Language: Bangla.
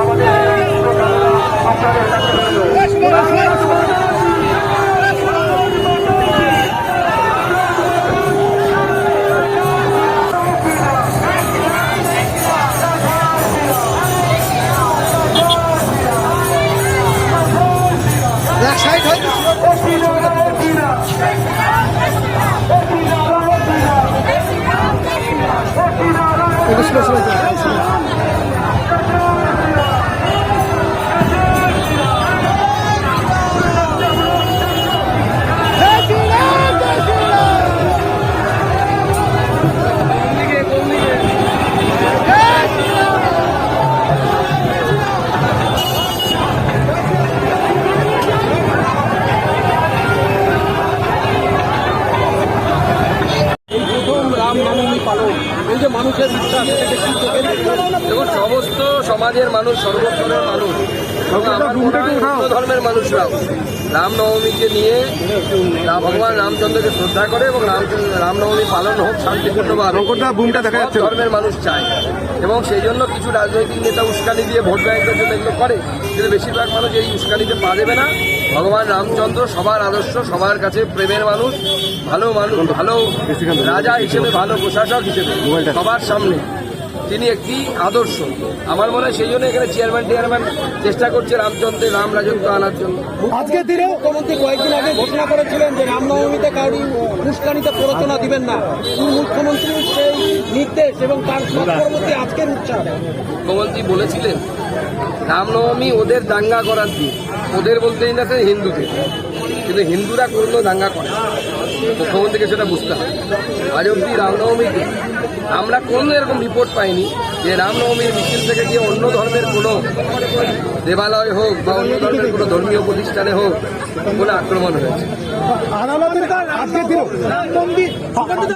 আমাদের প্রথম সমস্ত সমাজের মানুষ সর্বস্তরের মানুষ ধর্মের মানুষরাও। রামনবমীকে নিয়ে ভগবান রামচন্দ্রকে শ্রদ্ধা করে এবং রাম রামনবমী পালন হোক সব ধর্মের মানুষ চায়। এবং সেই জন্য কিছু রাজনৈতিক নেতা উস্কানি দিয়ে ভোট ব্যাংকের জন্য এগুলো করে। কিন্তু বেশিরভাগ মানুষ এই উস্কানিতে পা দেবে না। ভগবান রামচন্দ্র সবার আদর্শ সবার কাছে প্রেমের মানুষ ভালো মানুষ ভালো রাজা হিসেবে ভালো প্রশাসক হিসেবে সবার সামনে। তিনি একটি আদর্শ। আমার মনে হয় সেই জন্য এখানে চেয়ারম্যান টিয়ারম্যান চেষ্টা করছে রামচন্দ্রের রাম রাজত্ব আনার জন্য। আজকের দিনে মুখ্যমন্ত্রী কয়েকদিন আগে ঘোষণা করেছিলেন যে রামনবমীতে কাউরি উস্কানিতে প্ররোচনা দিবেন না। মুখ্যমন্ত্রীর সেই নির্দেশ এবং তার পরবর্তী আজকের উচ্চারণ। মুখ্যমন্ত্রী বলেছিলেন রামনবমী ওদের দাঙ্গা করার দিন। ওদের বলতেই না হিন্দুদের। কিন্তু হিন্দুরা কোনো দাঙ্গা করে। মুখ্যমন্ত্রীকে সেটা বুঝতে হবে। আজ অব্দি রামনবমীতে আমরা কোনো এরকম রিপোর্ট পাইনি যে রামনবমীর মিছিল থেকে গিয়ে অন্য ধর্মের কোনো দেবালয় হোক বা অন্য ধর্মের কোনো ধর্মীয় প্রতিষ্ঠানে হোক কোনো আক্রমণ হয়েছে।